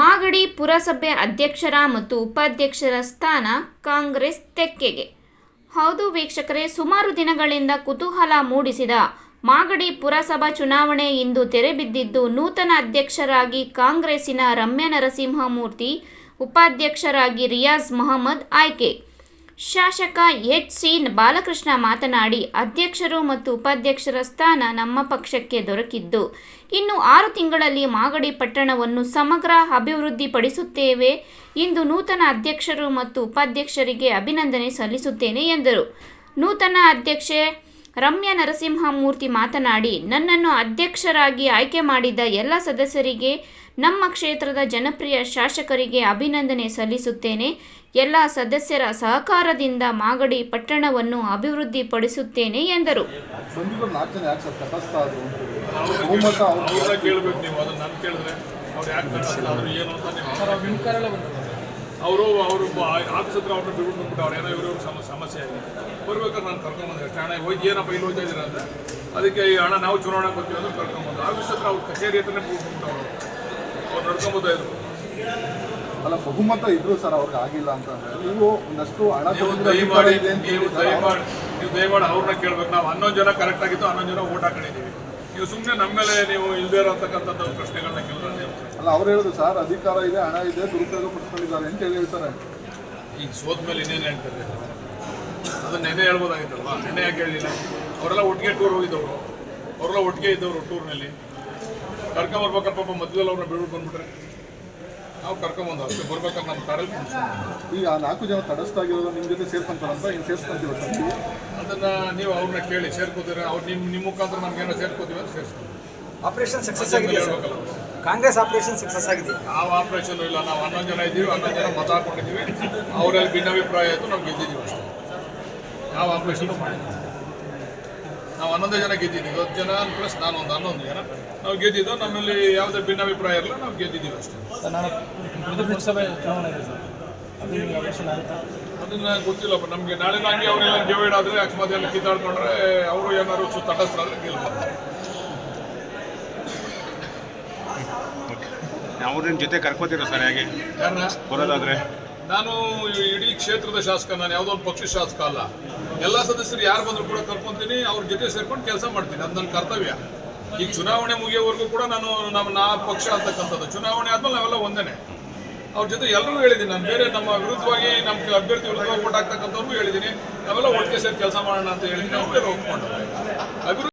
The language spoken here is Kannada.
ಮಾಗಡಿ ಪುರಸಭೆ ಅಧ್ಯಕ್ಷರ ಮತ್ತು ಉಪಾಧ್ಯಕ್ಷರ ಸ್ಥಾನ ಕಾಂಗ್ರೆಸ್ ತೆಕ್ಕೆಗೆ. ಹೌದು ವೀಕ್ಷಕರೇ, ಸುಮಾರು ದಿನಗಳಿಂದ ಕುತೂಹಲ ಮೂಡಿಸಿದ ಮಾಗಡಿ ಪುರಸಭಾ ಚುನಾವಣೆ ಇಂದು ತೆರೆಬಿದ್ದಿದ್ದು ನೂತನ ಅಧ್ಯಕ್ಷರಾಗಿ ಕಾಂಗ್ರೆಸ್ಸಿನ ರಮ್ಯ ನರಸಿಂಹಮೂರ್ತಿ ಉಪಾಧ್ಯಕ್ಷರಾಗಿ ರಿಯಾಜ್ ಮೊಹಮ್ಮದ್ ಆಯ್ಕೆ. ಶಾಸಕ ಎಚ್ ಸಿ ಬಾಲಕೃಷ್ಣ ಮಾತನಾಡಿ, ಅಧ್ಯಕ್ಷರು ಮತ್ತು ಉಪಾಧ್ಯಕ್ಷರ ಸ್ಥಾನ ನಮ್ಮ ಪಕ್ಷಕ್ಕೆ ದೊರಕಿದ್ದು, ಇನ್ನು ಆರು ತಿಂಗಳಲ್ಲಿ ಮಾಗಡಿ ಪಟ್ಟಣವನ್ನು ಸಮಗ್ರ ಅಭಿವೃದ್ಧಿಪಡಿಸುತ್ತೇವೆ ಇಂದು ನೂತನ ಅಧ್ಯಕ್ಷರು ಮತ್ತು ಉಪಾಧ್ಯಕ್ಷರಿಗೆ ಅಭಿನಂದನೆ ಸಲ್ಲಿಸುತ್ತೇನೆ ಎಂದರು. ನೂತನ ಅಧ್ಯಕ್ಷೆ ರಮ್ಯಾ ನರಸಿಂಹಮೂರ್ತಿ ಮಾತನಾಡಿ ನನ್ನನ್ನು ಅಧ್ಯಕ್ಷರಾಗಿ ಆಯ್ಕೆ ಮಾಡಿದ ಎಲ್ಲ ಸದಸ್ಯರಿಗೆ ನಮ್ಮ ಕ್ಷೇತ್ರದ ಜನಪ್ರಿಯ ಶಾಸಕರಿಗೆ ಅಭಿನಂದನೆ ಸಲ್ಲಿಸುತ್ತೇನೆ. ಎಲ್ಲ ಸದಸ್ಯರ ಸಹಕಾರದಿಂದ ಮಾಗಡಿ ಪಟ್ಟಣವನ್ನು ಅಭಿವೃದ್ಧಿಪಡಿಸುತ್ತೇನೆ ಎಂದರು. ಅವ್ರು ಅವ್ರು ಆಫೀಸ್ ಹತ್ರ ಅವ್ರನ್ನ ಬಿಡ್ಬಿಟ್ಟು ಬಂದ್ಬಿಟ್ಟು ಅವ್ರು ಏನೋ ಇವರು ಸಮ ಸಮಸ್ಯೆ ಆಗಿದೆ ಬರ್ಬೇಕಾದ್ರೆ ನಾನು ಕರ್ಕೊಂಬಂದೆ ಹಣ ಹೋಗಿ ಏನಪ್ಪ ಇಲ್ಲಿ ಹೋಗ್ತಾ ಇದ್ದೀರಾ ಅಂತ. ಅದಕ್ಕೆ ಈ ಹಣ ನಾವು ಚುನಾವಣೆ ಬರ್ತೀವಿ ಅಂದ್ರೆ ಕರ್ಕೊಂಬಂದು ಆಫೀಸ್ ಹತ್ರ ಅವ್ರ ಕಚೇರಿ ಹತ್ರನೇ ಬಿಟ್ಬಿಟ್ಟು ಅವರು. ಅವ್ರು ನಡ್ಕೊಂಬೋದಾ ಇದ್ರು ಅಲ್ಲ ಬಹುಮತ ಇದ್ರು ಸರ್ ಅವ್ರಿಗೆ ಆಗಿಲ್ಲ ಅಂತಂದ್ರೆ ನೀವು ಒಂದಷ್ಟು ಹಣ ದಯಮಾಡಿ ನೀವು. ದಯಮಾಡಿ ನೀವು ದಯಮಾಡಿ ಅವ್ರನ್ನ ಕೇಳ್ಬೇಕು. ನಾವು ಹನ್ನೊಂದು ಜನ ಕರೆಕ್ಟ್ ಆಗಿತ್ತು ಹನ್ನೊಂದು ಜನ ಓಟ್ ಹಾಕೊಂಡಿದ್ದೀವಿ. ನೀವು ಸುಮ್ಮನೆ ನಮ್ಮ ಮೇಲೆ ನೀವು ಇಲ್ಲದೆ ಇರತಕ್ಕಂಥದ್ದು ಪ್ರಶ್ನೆಗಳನ್ನ ಕೇಳಿದ್ರೆ ನೀವು ಅಲ್ಲ ಅವ್ರು ಹೇಳುದು ಸರ್ ಅಧಿಕಾರ ಇದೆ ಹಣ ಇದೆ ದುರುಪಯೋಗ ಪಡಿಸ್ಕೊಂಡಿದ್ದಾರೆ ಅಂತ ಹೇಳಿ ಹೇಳ್ತಾರೆ. ಈಗ ಸೋತ ಮೇಲೆ ಇನ್ನೇನು ಹೇಳ್ತಾರೆ? ಅದು ನೆನೆ ಹೇಳ್ಬೋದಾಗಿತ್ತಲ್ವಾ? ನೆನೆ ಯಾಕೆ ಹೇಳಿಲ್ಲ? ಅವರೆಲ್ಲ ಒಟ್ಟಿಗೆ ಟೂರ್ ಹೋಗಿದ್ದವರು. ಅವರೆಲ್ಲ ಒಟ್ಟಿಗೆ ಇದ್ದವರು ಟೂರ್ನಲ್ಲಿ. ಕರ್ಕೊಂಬರ್ಬೇಕಪ್ಪ ಪಾಪ ಮಧ್ಯದಲ್ಲಿ ಅವ್ರನ್ನ ಬಿಡ್ಬಿಟ್ಟು ಬಂದ್ಬಿಟ್ರೆ. ನಾವು ಕರ್ಕೊಂಬಂದು ಅಷ್ಟೇ ಬರ್ಬೇಕಾದ್ರೆ ನಮ್ಮ ಕಾರಲ್ಲಿ ಈಗ ಆ ನಾಲ್ಕು ಜನ ತಡಸ್ತಾಗಿರೋದು ನಿಮ್ಮ ನಿಮ್ ಜೊತೆ ಸೇರ್ಕೊಂತಾರಂತ ಹಿಂಗೆ ಸೇರ್ಸ್ಕೊಂತೀವಿ ಅದನ್ನು ನೀವು? ಅದನ್ನ ನೀವು ಅವ್ರನ್ನ ಕೇಳಿ ಸೇರ್ಕೋತೀರ? ಅವ್ರು ನಿಮ್ಮ ನಿಮ್ಮ ಮುಖಾಂತರ ನಮ್ಗೆ ಏನೋ ಸೇರ್ಕೋತೀವಿ ಅಂತ ಸೇರಿಸ್ಕೊಂಡು ಆಪರೇಷನ್ ಸಕ್ಸಸ್ ಆಗಿದೆ ಸರ್ ಹೇಳ್ಬೇಕಲ್ಲ ಅವ್ರು. ಕಾಂಗ್ರೆಸ್ ಆಪರೇಷನ್ ಸಕ್ಸಸ್ ಆಗಿದೆ. ಯಾವ ಆಪರೇಷನ್ ಇಲ್ಲ ನಾವು ಹನ್ನೊಂದು ಜನ ಇದ್ದೀವಿ ಹನ್ನೊಂದು ಜನ ಮತ ಹಾಕೊಂಡಿದ್ದೀವಿ. ಅವರಲ್ಲಿ ಭಿನ್ನಾಭಿಪ್ರಾಯ ಆಯಿತು ನಾವು ಗೆದ್ದಿದ್ದೀವಿ ಅಷ್ಟೇ. ಯಾವ ಆಪರೇಷನ್ ಮಾಡಿದ್ದೀವಿ ನಾವು ಹನ್ನೊಂದು ಜನ ಗೆದ್ದಿದ್ದೀವಿ ಹತ್ತು ಜನ ಪ್ಲಸ್ ನಾನು ಒಂದು ಹನ್ನೊಂದು ಜನ. ನಾವು ಗೆದ್ದಿದ್ದು ನಮ್ಮಲ್ಲಿ ಯಾವುದೇ ಭಿನ್ನಾಭಿಪ್ರಾಯ ಇರಲ್ಲ ನಾವು ಗೆದ್ದಿದ್ದೀವಿ ಅಷ್ಟೇ. ಅದನ್ನ ಗೊತ್ತಿಲ್ಲಪ್ಪ ನಮಗೆ ನಾಳೆ ನಾಗಿ ಅವರೆಲ್ಲ ಡಿವೈಡ್ ಆದರೆ ಅಕಸ್ಮಾತ್ ಎಲ್ಲ ಕಿತ್ತಾಡ್ಕೊಂಡ್ರೆ ಅವರು ಏನಾದ್ರು ಸು ತಟಸ್ಥರಾದ್ರೆ ಗೆಲ್ಬೋದು ಅವ್ರನ್ನ ಜೊತೆ ಕರ್ಕೋತೀರಾ ಸರ್ ಹೇಗೆ? ಯಾರನ್ನ ಬರೋದಾದ್ರೆ? ನಾನು ಇಡೀ ಕ್ಷೇತ್ರದ ಶಾಸಕ ನಾನು ಯಾವುದೋ ಒಂದು ಪಕ್ಷ ಶಾಸಕ ಅಲ್ಲ. ಎಲ್ಲ ಸದಸ್ಯರು ಯಾರು ಬಂದರೂ ಕೂಡ ಕರ್ಕೊಂತೀನಿ ಅವ್ರ ಜೊತೆ ಸೇರ್ಕೊಂಡು ಕೆಲಸ ಮಾಡ್ತೀನಿ. ಅದು ನನ್ನ ಕರ್ತವ್ಯ. ಈಗ ಚುನಾವಣೆ ಮುಗಿಯೋವರೆಗೂ ಕೂಡ ನಾನು ನಮ್ಮ ನಾ ಪಕ್ಷ ಅಂತಕ್ಕಂಥದ್ದು. ಚುನಾವಣೆ ಆದ್ಮೇಲೆ ನಾವೆಲ್ಲ ಒಂದೇನೆ. ಅವ್ರ ಜೊತೆ ಎಲ್ಲರೂ ಹೇಳಿದ್ದೀನಿ. ನಾನು ಬೇರೆ ನಮ್ಮ ವಿರುದ್ಧವಾಗಿ ನಮ್ಮ ಅಭ್ಯರ್ಥಿ ವಿರುದ್ಧವಾಗಿ ಓಟ್ ಹಾಕ್ತಕ್ಕಂಥವ್ರಿಗೂ ಹೇಳಿದ್ದೀನಿ. ನಾವೆಲ್ಲ ಒಟ್ಟಿಗೆ ಸೇರಿ ಕೆಲಸ ಮಾಡೋಣ ಅಂತ ಹೇಳಿದ್ದೀನಿ. ಅವ್ರು ಒಪ್ಕೊಂಡು ಅಭಿವೃದ್ಧಿ